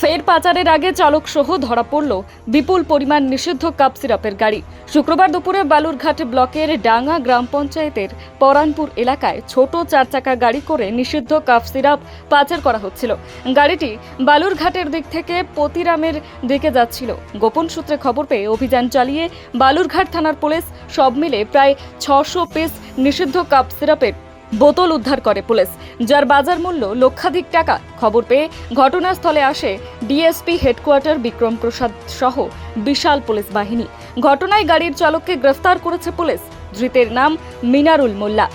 ফের পাচারের আগে চালক সহ ধরা পড়ল বিপুল পরিমাণ নিষিদ্ধ কাপ সিরাপের গাড়ি। শুক্রবার দুপুরে বালুরঘাট ব্লকের ডাঙ্গা গ্রাম পঞ্চায়েতের পরানপুর এলাকায় ছোট চার চাকা গাড়ি করে নিষিদ্ধ কাপ সিরাপ পাচার করা হচ্ছিল। গাড়িটি বালুরঘাটের দিক থেকে পতিরামের দিকে যাচ্ছিল। গোপন সূত্রে খবর পেয়ে অভিযান চালিয়ে বালুরঘাট থানার পুলিশ সব মিলে প্রায় ছশো পিস নিষিদ্ধ কাপ সিরাপের বোতল উদ্ধার করে পুলিশ। যার বাজার মূল্য লক্ষাধিক টাকা, খবর পেয়ে ঘটনাস্থলে আসে ডিএসপি হেডকোয়ার্টার বিক্রম প্রসাদ সহ বিশাল পুলিশ বাহিনী। ঘটনায় গাড়ির চালককে গ্রেফতার করেছে পুলিশ। ধৃতের নাম মিনারুল মোল্লা।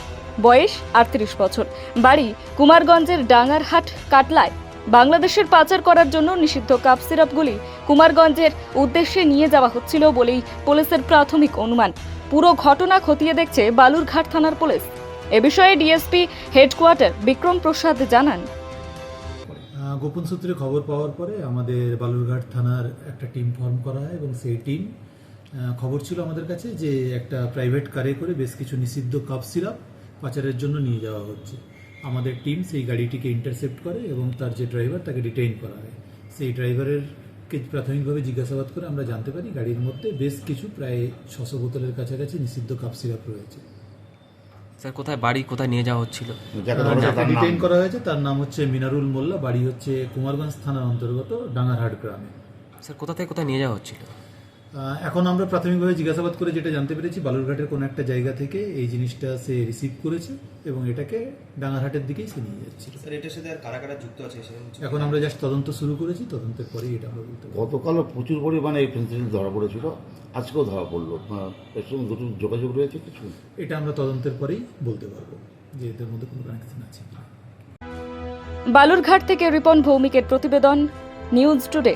বয়স আটত্রিশ বছর। বাড়ি কুমারগঞ্জের ডাঙ্গারহাট কাটলায়। বাংলাদেশের পাচার করার জন্য নিষিদ্ধ কাপ সিরাপগুলি কুমারগঞ্জের উদ্দেশ্যে নিয়ে যাওয়া হচ্ছিল বলেই পুলিশের প্রাথমিক অনুমান। পুরো ঘটনা খতিয়ে দেখছে বালুরঘাট থানার পুলিশ। এ বিষয়ে ডিএসপি হেডকোয়ার্টার বিক্রম প্রসাদ জানান। গোপন সূত্রে খবর পাওয়ার পরে আমাদের বালুরঘাট থানার একটা টিম ফর্ম করা হয় এবং সেই টিম খবর ছিল আমাদের কাছে যে একটা প্রাইভেট কারে করে বেশ কিছু নিষিদ্ধ কাপ সিরাপ পাচারের জন্য নিয়ে যাওয়া হচ্ছে। আমাদের টিম সেই গাড়িটিকে ইন্টারসেপ্ট করে এবং তার যে ড্রাইভার তাকে ডিটেইন করা হয়। সেই ড্রাইভারের কে প্রাথমিকভাবে জিজ্ঞাসাবাদ করে আমরা জানতে পারি গাড়ির মধ্যে বেশ কিছু প্রায় ছশো বোতলের কাছাকাছি নিষিদ্ধ কাপ সিরাপ রয়েছে। স্যার কোথায় বাড়ি কোথায় নিয়ে যাওয়া হচ্ছিল? যাকে ডিটেইন করা হয়েছে তার নাম হচ্ছে মিনারুল মোল্লা বাড়ি হচ্ছে কুমারগঞ্জ থানার অন্তর্গত ডাঙ্গারহাট গ্রামে। স্যার কোথা থেকে কোথায় নিয়ে যাওয়া হচ্ছিল? এখন আমরা প্রাথমিকভাবে জিজ্ঞাসাবাদ করে যেটা জানতে পেরেছি বালুরঘাটের কোনো একটা জায়গা থেকে এই জিনিসটা সে রিসিভ করেছে এবং এটাকে ডাঙ্গারহাটের দিকেই সে নিয়ে যাচ্ছিল। স্যার এটার সাথে আর কারা কারা যুক্ত আছে এখন আমরা জাস্ট তদন্ত শুরু করেছি তদন্তের পরেই এটা আমরা বলতে পারব। গতকালও প্রচুর পরিমাণে এই ফেন্সিডিল ধরা পড়েছিল আজকেও ধরা পড়ল। এর সঙ্গে দুটো যোগাযোগ রয়েছে কিছু? এটা আমরা তদন্তের পরেই বলতে পারব যে এদের মধ্যে কোনো কানেকশন আছে বালুরঘাট থেকে রিপন ভৌমিকের প্রতিবেদন নিউজ টুডে